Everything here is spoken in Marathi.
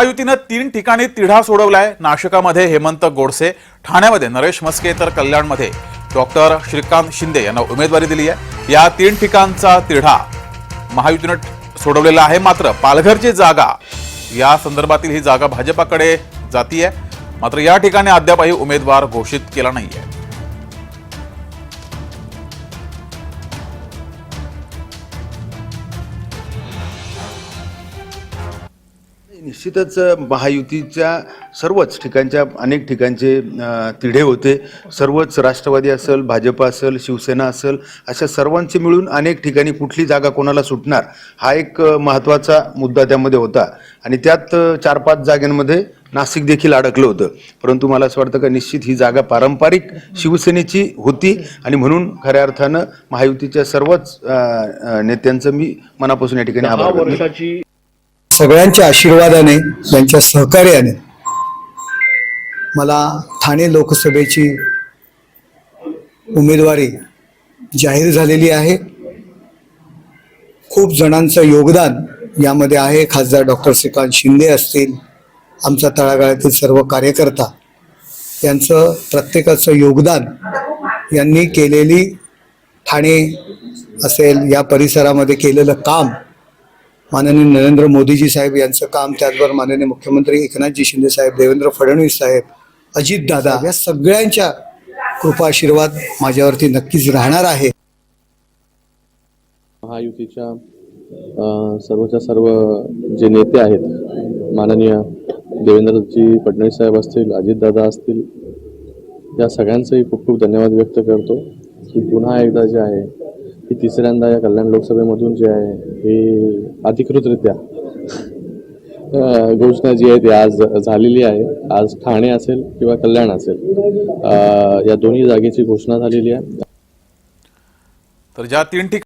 महायुतीनं तीन ठिकाणी तिढा सोडवलाय. नाशिकामध्ये हेमंत गोडसे ठाण्यामध्ये नरेश मस्के तर कल्याणमध्ये डॉक्टर श्रीकांत शिंदे यांना उमेदवारी दिली आहे. या तीन ठिकाणचा तिढा महायुतीनं सोडवलेला आहे. मात्र पालघरची जागा या संदर्भातील ही जागा भाजपाकडे जातीय. मात्र या ठिकाणी अद्यापही उमेदवार घोषित केला नाही आहे निश्चितच महायुतीच्या सर्वच ठिकाणच्या अनेक ठिकाणचे तिढे होते. सर्वच राष्ट्रवादी असेल भाजप असेल शिवसेना असेल अशा सर्वांचे मिळून अनेक ठिकाणी कुठली जागा कोणाला सुटणार हा एक महत्त्वाचा मुद्दा त्यामध्ये होता. आणि त्यात चार पाच जागांमध्ये नाशिक देखील अडकलं होतं. परंतु मला असं वाटतं का निश्चित ही जागा पारंपरिक शिवसेनेची होती. आणि म्हणून खऱ्या अर्थानं महायुतीच्या सर्वच नेत्यांचं मी मनापासून या ठिकाणी आभार सगळ्यांच्या आशीर्वादाने त्यांच्या सहकार्याने मला ठाणे लोकसभेची उमेदवारी जाहीर झालेली आहे. खूप जणांचं योगदान यामध्ये आहे. खासदार डॉक्टर श्रीकांत शिंदे असतील आमच्या तळागाळातील सर्व कार्यकर्ता यांचं प्रत्येकाचं योगदान यांनी केलेली ठाणे असेल या परिसरामध्ये केलेलं काम माननीय नरेंद्र मोदीजी साहेब यांचं काम त्याचबरोबर माननीय मुख्यमंत्री एकनाथजी शिंदे साहेब देवेंद्र फडणवीस साहेब अजित दादा या सगळ्यांच्या कृपा आशीर्वाद माझ्यावरती नक्कीच राहणार आहे. महायुतीच्या सर्वच्या सर्व जे नेते आहेत माननीय देवेंद्रजी फडणवीस साहेब असतील अजितदादा असतील या सगळ्यांचंही खूप खूप धन्यवाद व्यक्त करतो की पुन्हा एकदा जे आहे की तिसऱ्यांदा या कल्याण लोकसभेमधून जे आहे हे अधिकृतरित्या घोषणा जी आहे ती आज झालेली आहे. आज ठाणे असेल किंवा कल्याण असेल या दोन्ही जागेची घोषणा झालेली आहे. तर ज्या तीन ठिकाणी